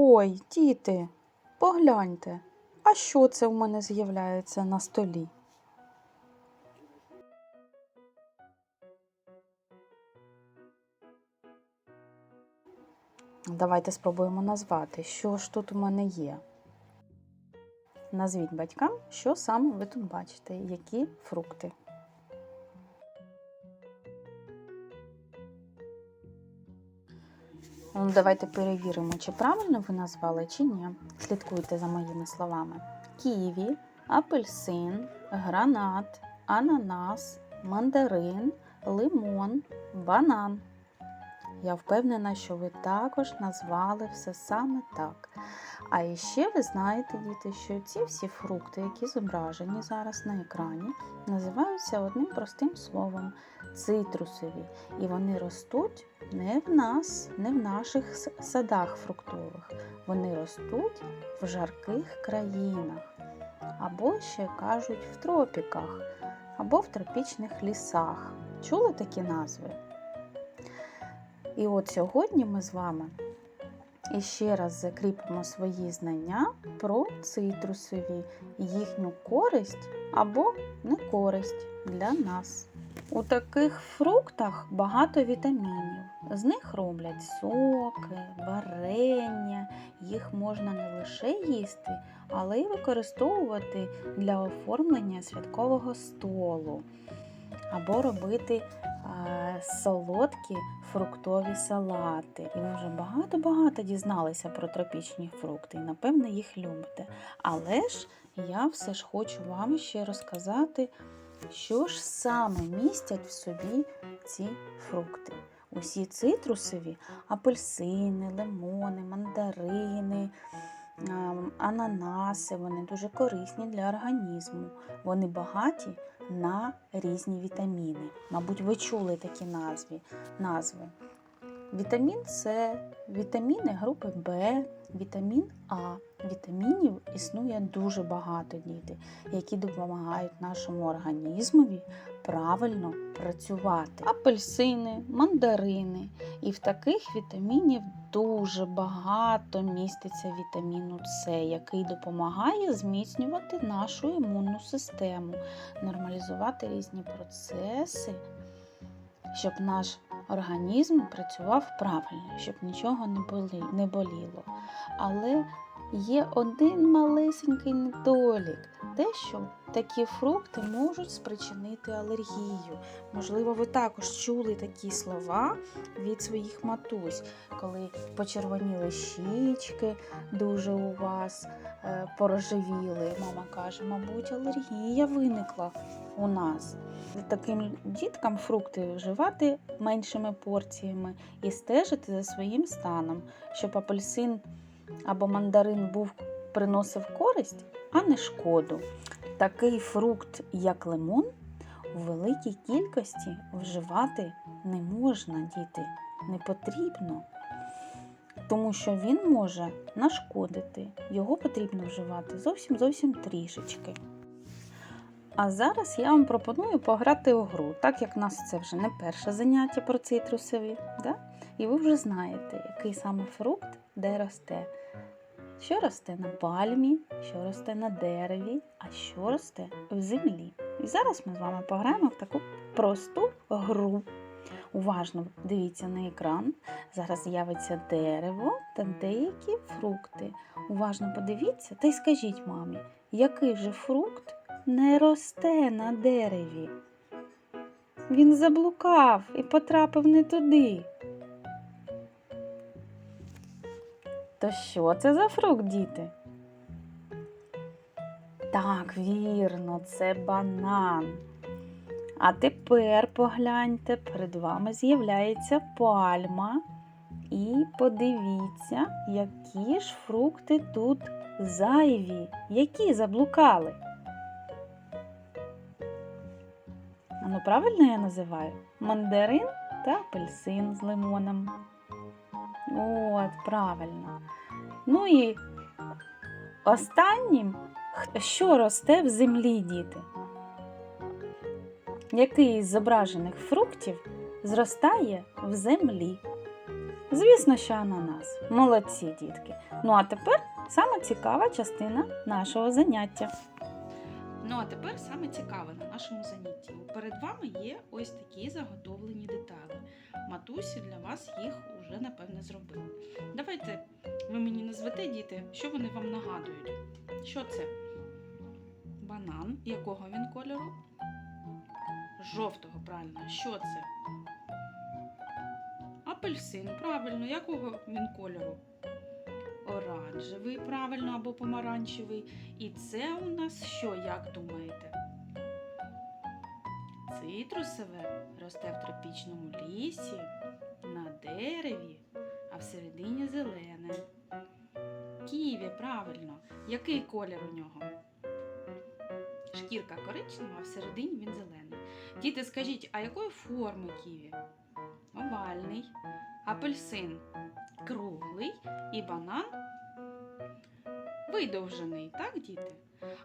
Ой, діти, погляньте, а що це в мене з'являється на столі? Давайте спробуємо назвати, що ж тут у мене є. Назвіть батькам, що саме ви тут бачите, які фрукти. Ну, Давайте перевіримо, чи правильно ви назвали, чи ні. Слідкуйте за моїми словами: ківі, апельсин, гранат, ананас, мандарин, лимон, банан. Я впевнена, що ви також назвали все саме так. А ще ви знаєте, діти, що ці всі фрукти, які зображені зараз на екрані, називаються одним простим словом цитрусові. І вони ростуть не в нас, не в наших садах фруктових. Вони ростуть в жарких країнах, або ще кажуть в тропіках, або в тропічних лісах. Чули такі назви? І от сьогодні ми з вами іще раз закріпимо свої знання про цитрусові, їхню користь або не користь для нас. У таких фруктах багато вітамінів. З них роблять соки, варення. Їх можна не лише їсти, але й використовувати для оформлення святкового столу або робити е, солодкі фруктові салати. І ви вже багато-багато дізналися про тропічні фрукти і, напевно, їх любите. Але ж я все ж хочу вам ще розказати, що ж саме містять в собі ці фрукти. Усі цитрусові апельсини, лимони, мандарини, ем, ананаси, вони дуже корисні для організму. Вони багаті на різні вітаміни. Мабуть, ви чули такі назви. Вітамін С, вітаміни групи В, вітамін А. Вітамінів існує дуже багато діти, які допомагають нашому організмові правильно працювати. Апельсини, мандарини. І в таких вітамінів дуже багато міститься вітаміну С, який допомагає зміцнювати нашу імунну систему, нормалізувати різні процеси, щоб наш організм працював правильно, щоб нічого не болі- не боліло. Але є один малесенький недолік. Те, що такі фрукти можуть спричинити алергію. Можливо, ви також чули такі слова від своїх матусь, коли почервоніли щічки дуже у вас е, порожевіли. Мама каже, мабуть, алергія виникла у нас. Таким діткам фрукти вживати меншими порціями і стежити за своїм станом, щоб апельсин або мандарин був приносив користь, а не шкоду. Такий фрукт, як лимон, у великій кількості вживати не можна, діти, не потрібно, тому що він може нашкодити. Його потрібно вживати зовсім зовсім трішечки. А зараз я вам пропоную пограти у гру, так як в нас це вже не перше заняття про цитрусові, да? і ви вже знаєте, який саме фрукт де росте. Що росте на пальмі, що росте на дереві, а що росте в землі. І зараз ми з вами пограємо в таку просту гру. Уважно дивіться на екран. Зараз з'явиться дерево та деякі фрукти. Уважно подивіться та й скажіть мамі, який же фрукт не росте на дереві. Він заблукав і потрапив не туди. То що це за фрукт, діти? Так, вірно, це банан. А тепер погляньте, перед вами з'являється пальма. І подивіться, які ж фрукти тут зайві, які заблукали. Ну правильно я називаю? Мандарин та апельсин з лимоном. От, правильно. Ну і останнім, що росте в землі, діти? Який із зображених фруктів зростає в землі? Звісно, що ананас. Молодці, дітки. Ну а тепер саме цікава частина нашого заняття. Ну а тепер саме цікаве на нашому занятті. Перед вами є ось такі заготовлені деталі. Матусі для вас їх уже напевне зробили. Давайте ви мені назвете, діти, що вони вам нагадують. Що це? Банан. Якого він кольору? Жовтого, правильно. Що це? Апельсин, правильно, якого він кольору? Оранжевий, правильно, або помаранчевий. І це у нас що, як думаєте? Цитрусове росте в тропічному лісі, на дереві, а всередині зелене. Ківі, правильно. Який колір у нього? Шкірка коричнева, а всередині він зелений. Діти, скажіть, а якої форми ківі? Овальний, апельсин круглий і банан видовжений, так, діти?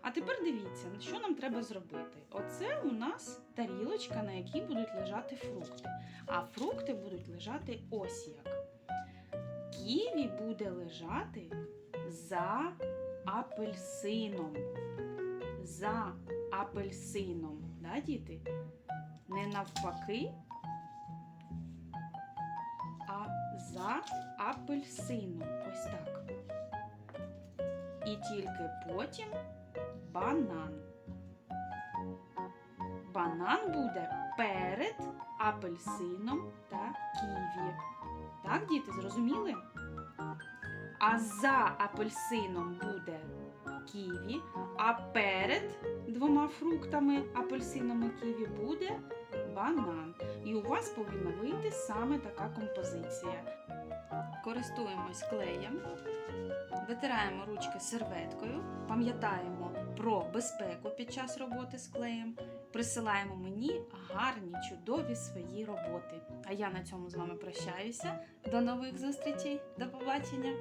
А тепер дивіться, що нам треба зробити. Оце у нас тарілочка, на якій будуть лежати фрукти. А фрукти будуть лежати ось як. Ківі буде лежати за апельсином. За апельсином. Да, діти? Не навпаки, за апельсином. Ось так. І тільки потім банан. Банан буде перед апельсином та ківі. Так, діти, зрозуміли? А за апельсином буде ківі, а перед двома фруктами, апельсином і ківі, буде банан. І у вас повинна вийти саме така композиція. Користуємось клеєм, витираємо ручки серветкою, пам'ятаємо про безпеку під час роботи з клеєм, присилаємо мені гарні, чудові свої роботи. А я на цьому з вами прощаюся. До нових зустрічей, до побачення!